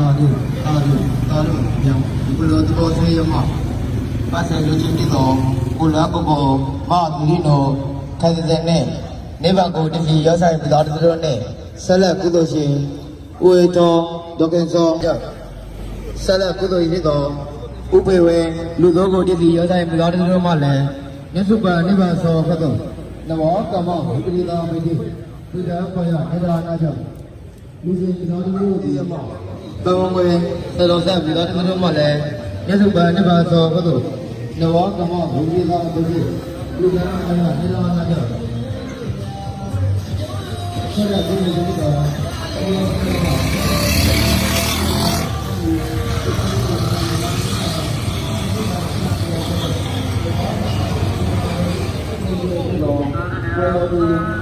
အာရုံအာရုံအာရုံယံကုလသဘောစေယမပါစေလူချင်းတိတော်ကုလဘဘောမသူရိနောထိုင်တဲ့နဲ့နိဗ္ဗာန်ကိုတည်ရောက်ဆိုင်ပသာတော်နဲ့ဆက်လက်ကုသိုလ်ရှင်ဦးဝေတော်ဒေါကင်စောဆက်လက်ကုသိုလ်ရှင်တော်ဥပေဝေလူသောကိုတည်ရောက်ဆိုင်ပသာတော်မှလည်းမြတ်စွာဘုရားနိဗ္ဗာန်ဆောဖတ်တော်နမောကမ္မဝိပရိသာမေတိသုဒ္ဓံပယဟေရာနာကြောင့်လူစဉ်သောတိယမ မတောင်းဝဲသတော်ဆက်ပြီးတော့တို့မှလည်းမြတ်စွာဘုရားနိဗ္ဗာန်ဆောဖတ်တော်နမောကမ္မဝိပရိသာမိတိလူစဉ်တော်ပေါ်ရနေဒါနာကြောင့်ဆက်လက်ကုသိုလ်ရှင်တော်တော်